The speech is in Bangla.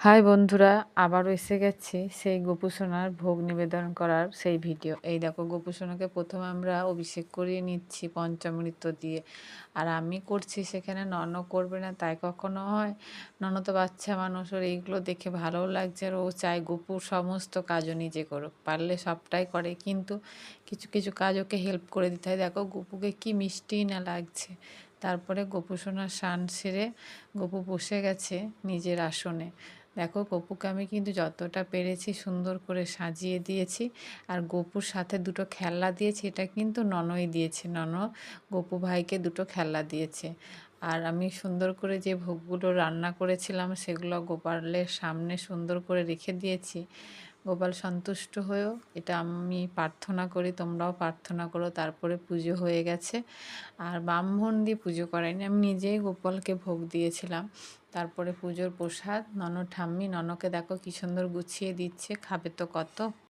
হাই বন্ধুরা, আবারও এসে গেছি সেই গোপুসোনার ভোগ নিবেদন করার সেই ভিডিও। এই দেখো গোপুসোনাকে প্রথমে আমরা অভিষেক করিয়ে নিচ্ছি পঞ্চামৃত দিয়ে। আর আমি করছি সেখানে নন করবে না, তাই কখনো হয়। নন তো বাচ্চা মানুষ, ওর এইগুলো দেখে ভালোও লাগছে আর ও চায় গোপুর সমস্ত কাজও নিজে করুক। পারলে সবটাই করে, কিন্তু কিছু কিছু কাজ ওকে হেল্প করে দিতে হয়। দেখো, গোপুকে কি মিষ্টি না লাগছে। তারপরে গোপুসোনার সান সেরে গোপু বসে গেছে নিজের আসনে। দেখো গপুকে আমি কিন্তু যতটা পেরেছি সুন্দর করে সাজিয়ে দিয়েছি। আর গপুর সাথে দুটো খেলনা দিয়েছি, এটা কিন্তু ননই দিয়েছে। নন গপু ভাইকে দুটো খেলনা দিয়েছে। আর আমি সুন্দর করে যে ভোগগুলো রান্না করেছিলাম সেগুলো গোপালের সামনে সুন্দর করে রেখে দিয়েছি। গোপাল সন্তুষ্ট হয়েও এটা আমি প্রার্থনা করি, তোমরাও প্রার্থনা করো, তারপরে পুজো হয়ে গেছে। আর ব্রাহ্মণ দিয়ে পুজো করাইনি, আমি নিজেই গোপালকে ভোগ দিয়েছিলাম। তারপরে পুজোর প্রসাদ নন ঠাম্মি, ননকে দেখো কি সুন্দর গুছিয়ে দিচ্ছে, খাবে তো কত।